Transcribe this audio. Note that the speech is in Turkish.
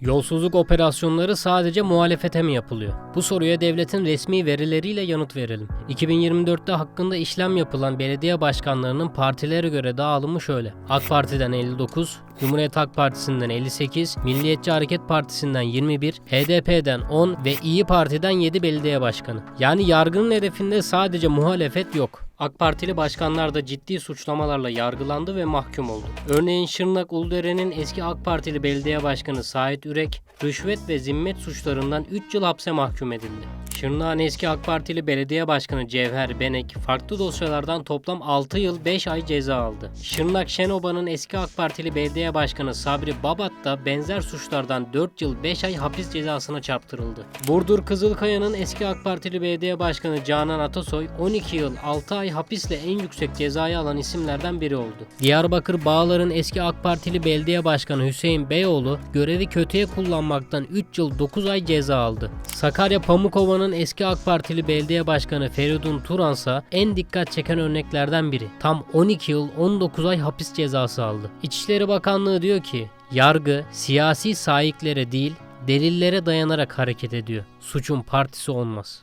Yolsuzluk operasyonları sadece muhalefete mi yapılıyor? Bu soruya devletin resmi verileriyle yanıt verelim. 2024'te hakkında işlem yapılan belediye başkanlarının partilere göre dağılımı şöyle. AK Parti'den 59, Cumhuriyet Halk Partisi'nden 58, Milliyetçi Hareket Partisi'nden 21, HDP'den 10 ve İyi Parti'den 7 belediye başkanı. Yani yargının hedefinde sadece muhalefet yok. AK Partili başkanlar da ciddi suçlamalarla yargılandı ve mahkum oldu. Örneğin Şırnak Uludere'nin eski AK Partili belediye başkanı Sait Ürek, rüşvet ve zimmet suçlarından 3 yıl hapse mahkum edildi. Şırnak'ın eski AK Partili belediye başkanı Cevher Benek farklı dosyalardan toplam 6 yıl 5 ay ceza aldı. Şırnak Şenoba'nın eski AK Partili belediye başkanı Sabri Babat da benzer suçlardan 4 yıl 5 ay hapis cezasına çarptırıldı. Burdur Kızılkaya'nın eski AK Partili belediye başkanı Canan Atasoy 12 yıl 6 ay hapisle en yüksek cezayı alan isimlerden biri oldu. Diyarbakır Bağlar'ın eski AK Partili belediye başkanı Hüseyin Beyoğlu görevi kötüye kullanmaktan 3 yıl 9 ay ceza aldı. Sakarya Pamukova'nın eski AK Partili belediye başkanı Feridun Turansa en dikkat çeken örneklerden biri. Tam 12 yıl 19 ay hapis cezası aldı. İçişleri Bakanlığı diyor ki yargı siyasi sahiklere değil delillere dayanarak hareket ediyor. Suçun partisi olmaz.